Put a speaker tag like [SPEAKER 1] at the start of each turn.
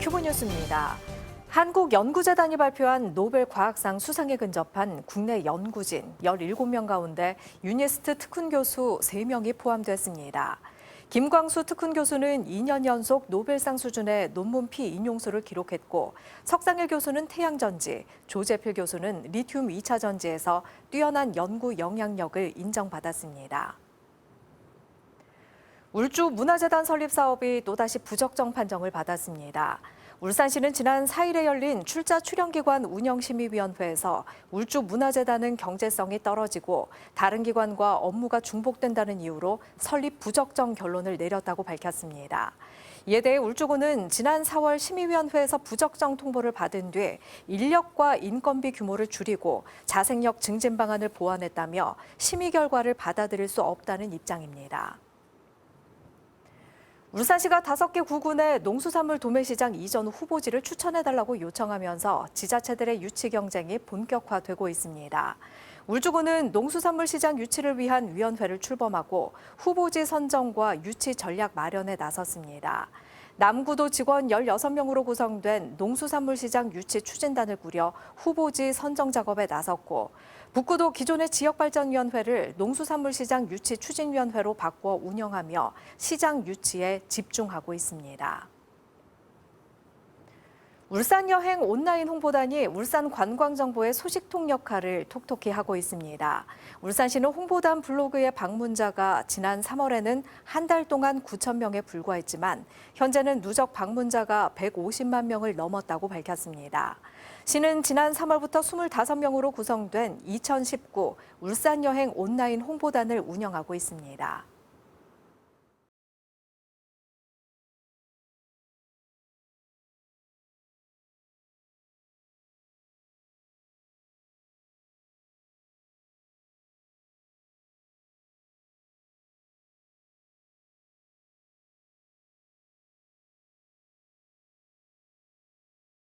[SPEAKER 1] 큐브 뉴스입니다. 한국연구재단이 발표한 노벨 과학상 수상에 근접한 국내 연구진 17명 가운데 유니스트 특훈 교수 3명이 포함됐습니다. 김광수 특훈 교수는 2년 연속 노벨상 수준의 논문 피 인용수를 기록했고 석상일 교수는 태양전지, 조재필 교수는 리튬 2차 전지에서 뛰어난 연구 영향력을 인정받았습니다. 울주 문화재단 설립 사업이 또다시 부적정 판정을 받았습니다. 울산시는 지난 4일에 열린 출자 출연기관 운영심의위원회에서 울주 문화재단은 경제성이 떨어지고 다른 기관과 업무가 중복된다는 이유로 설립 부적정 결론을 내렸다고 밝혔습니다. 이에 대해 울주군은 지난 4월 심의위원회에서 부적정 통보를 받은 뒤 인력과 인건비 규모를 줄이고 자생력 증진 방안을 보완했다며 심의 결과를 받아들일 수 없다는 입장입니다. 울산시가 다섯 개 구군의 농수산물 도매시장 이전 후보지를 추천해달라고 요청하면서 지자체들의 유치 경쟁이 본격화되고 있습니다. 울주군은 농수산물 시장 유치를 위한 위원회를 출범하고 후보지 선정과 유치 전략 마련에 나섰습니다. 남구도 직원 16명으로 구성된 농수산물 시장 유치 추진단을 꾸려 후보지 선정 작업에 나섰고 북구도 기존의 지역발전위원회를 농수산물시장 유치 추진위원회로 바꿔 운영하며 시장 유치에 집중하고 있습니다. 울산 여행 온라인 홍보단이 울산 관광정보의 소식통 역할을 톡톡히 하고 있습니다. 울산시는 홍보단 블로그의 방문자가 지난 3월에는 한 달 동안 9천 명에 불과했지만 현재는 누적 방문자가 150만 명을 넘었다고 밝혔습니다. 시는 지난 3월부터 25명으로 구성된 2019 울산 여행 온라인 홍보단을 운영하고 있습니다.